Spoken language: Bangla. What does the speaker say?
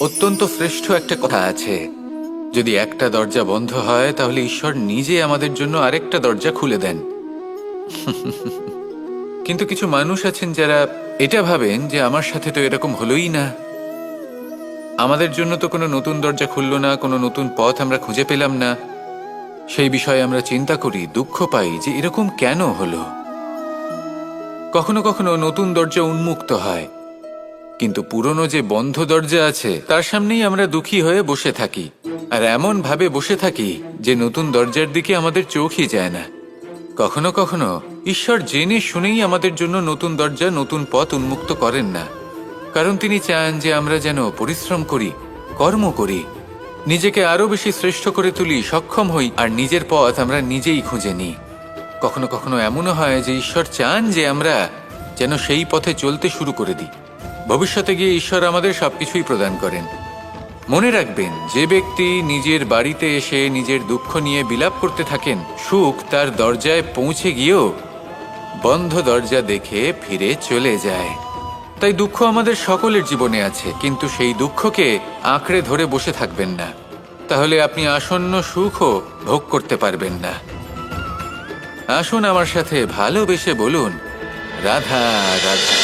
অত্যন্ত শ্রেষ্ঠ একটা কথা আছে। যদি একটা দরজা বন্ধ হয়, তাহলে ঈশ্বর নিজে আমাদের জন্য আরেকটা দরজা খুলে দেন। কিন্তু কিছু মানুষ আছেন যারা এটা ভাবেন যে আমার সাথে তো এরকম হলোই না। আমাদের জন্য তো কোনো নতুন দরজা খুললো না, কোনো নতুন পথ আমরা খুঁজে পেলাম না। সেই বিষয়ে আমরা চিন্তা করি, দুঃখ পাই যে এরকম কেন হলো? কখনো কখনো নতুন দরজা উন্মুক্ত হয়। কিন্তু পুরনো যে বন্ধ দরজা আছে, তার সামনেই আমরা দুঃখী হয়ে বসে থাকি। আর এমন ভাবে বসে থাকি যে নতুন দরজার দিকে আমাদের চোখই যায় না। কখনো কখনো ঈশ্বর জেনে শুনেই আমাদের জন্য নতুন দরজা, নতুন পথ উন্মুক্ত করেন না। কারণ তিনি চান যে আমরা যেন পরিশ্রম করি, কর্ম করি, নিজেকে আরও বেশি শ্রেষ্ঠ করে তুলি, সক্ষম হই, আর নিজের পথ আমরা নিজেই খুঁজে নিই। কখনো কখনো এমনও হয় যে ঈশ্বর চান যে আমরা যেন সেই পথে চলতে শুরু করে দিই। ভবিষ্যতে গিয়ে ঈশ্বর আমাদের সবকিছুই প্রদান করেন। মনে রাখবেন, যে ব্যক্তি নিজের বাড়িতে এসে নিজের দুঃখ নিয়ে বিলাপ করতে থাকেন, সুখ তার দরজায় পৌঁছে গিয়েও বন্ধ দরজা দেখে ফিরে চলে যায়। তাই দুঃখ আমাদের সকলের জীবনে আছে, কিন্তু সেই দুঃখকে আঁকড়ে ধরে বসে থাকবেন না। তাহলে আপনি আসন্ন সুখও ভোগ করতে পারবেন না। আসুন আমার সাথে ভালোবেসে বলুন, রাধা রাধা।